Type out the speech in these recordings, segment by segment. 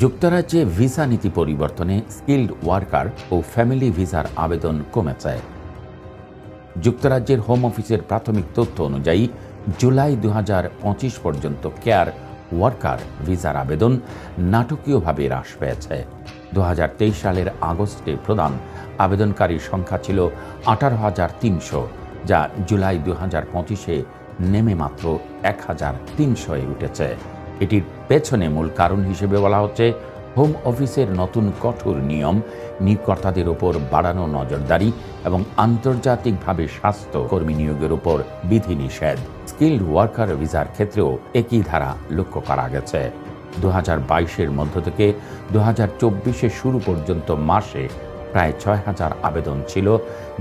যুক্তরাজ্যে ভিসা নীতি পরিবর্তনে স্কিল্ড ওয়ার্কার ও ফ্যামিলি ভিসার আবেদন কমেছে। যুক্তরাজ্যের হোম অফিসের প্রাথমিক তথ্য অনুযায়ী, জুলাই দু হাজার পঁচিশ পর্যন্ত কেয়ার ওয়ার্কার ভিসার আবেদন নাটকীয়ভাবে হ্রাস পেয়েছে। দু হাজার তেইশ সালের আগস্টে প্রদান আবেদনকারীর সংখ্যা ছিল আঠারো হাজার তিনশো, যা জুলাই দু হাজার পঁচিশে নেমে মাত্র এক হাজার তিনশোয় উঠেছে। এটির পেছনে মূল কারণ হিসেবে বলা হচ্ছে হোম অফিসের নতুন কঠোর নিয়ম, নিয়োগকর্তাদের ওপর বাড়ানো নজরদারি এবং আন্তর্জাতিকভাবে স্বাস্থ্য কর্মী নিয়োগের উপর বিধিনিষেধ। স্কিল্ড ওয়ার্কার ভিসার ক্ষেত্রেও একই ধারা লক্ষ্য করা গেছে। দু হাজার মধ্য থেকে দু হাজার শুরু পর্যন্ত মাসে প্রায় ছয় হাজার আবেদন ছিল,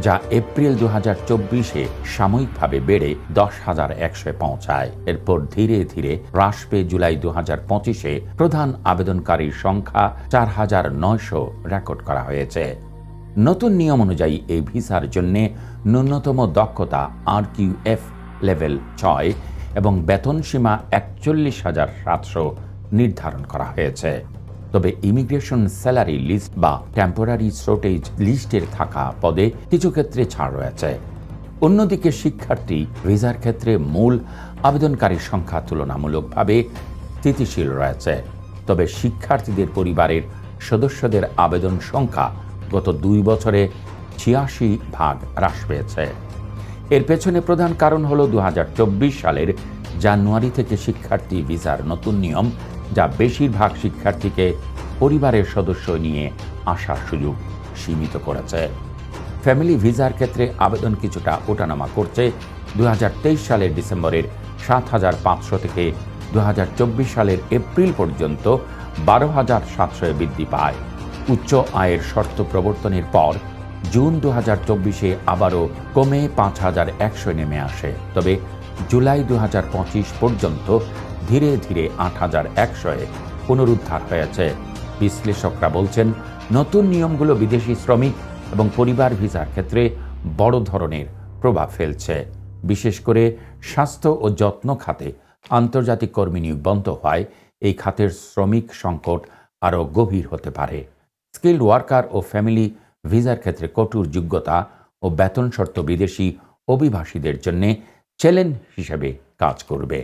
যা এপ্রিল দু হাজার চব্বিশে সাময়িকভাবে বেড়ে দশ হাজার একশোয় পৌঁছায়। এরপর ধীরে ধীরে হ্রাস পেয়ে জুলাই দু হাজার পঁচিশে প্রধান আবেদনকারীর সংখ্যা চার হাজার নয়শো রেকর্ড করা হয়েছে। নতুন নিয়ম অনুযায়ী এই ভিসার জন্য ন্যূনতম দক্ষতা আর কিউ এফ লেভেল ছয় এবং বেতন সীমা একচল্লিশ হাজার সাতশো নির্ধারণ করা হয়েছে। তবে ইমিগ্রেশন স্যালারি লিস্ট বা টেম্পোরারি শর্টেজ লিস্টের থাকা পদে কিছু ক্ষেত্রে ছাড় রয়েছে। অন্যদিকে শিক্ষার্থী ভিসার ক্ষেত্রে মূল আবেদনকারীর সংখ্যা তুলনামূলকভাবে স্থিতিশীল রয়েছে। তবে শিক্ষার্থীদের পরিবারের সদস্যদের আবেদন সংখ্যা গত দুই বছরে ছিয়াশি ভাগ হ্রাস পেয়েছে। এর পেছনে প্রধান কারণ হলো দু সালের জানুয়ারি থেকে শিক্ষার্থী ভিসার নতুন নিয়ম যা বেশিরভাগ শিক্ষার্থীকে পরিবারের সদস্য নিয়ে আসার সুযোগ সীমিত করেছে। ফ্যামিলি ভিসার ক্ষেত্রে আবেদন কিছুটা ওঠানামা করছে। দুই হাজার তেইশ সালের ডিসেম্বরের সাত হাজার পাঁচশো থেকে দু হাজার চব্বিশ সালের এপ্রিল পর্যন্ত বারো হাজার সাতশোয় বৃদ্ধি পায়। উচ্চ আয়ের শর্ত প্রবর্তনের পর জুন দু হাজার চব্বিশে আবারও কমে পাঁচ হাজার একশো নেমে আসে। তবে জুলাই দু হাজার পঁচিশ পর্যন্ত ধীরে ধীরে আট হাজার একশোয় পুনরুদ্ধার হয়েছে। বিশ্লেষকরা বলছেন, নতুন নিয়মগুলো বিদেশি শ্রমিক এবং পরিবার ভিসার ক্ষেত্রে বড় ধরনের প্রভাব ফেলছে। বিশেষ করে স্বাস্থ্য ও যত্ন খাতে আন্তর্জাতিক কর্মী নিয়োগ বন্ধ হয় এই খাতের শ্রমিক সংকট আরও গভীর হতে পারে। স্কিল্ড ওয়ার্কার ও ফ্যামিলি ভিসার ক্ষেত্রে কঠোর যোগ্যতা ও বেতন শর্ত বিদেশি অভিবাসীদের জন্য চ্যালেঞ্জ হিসেবে কাজ করবে।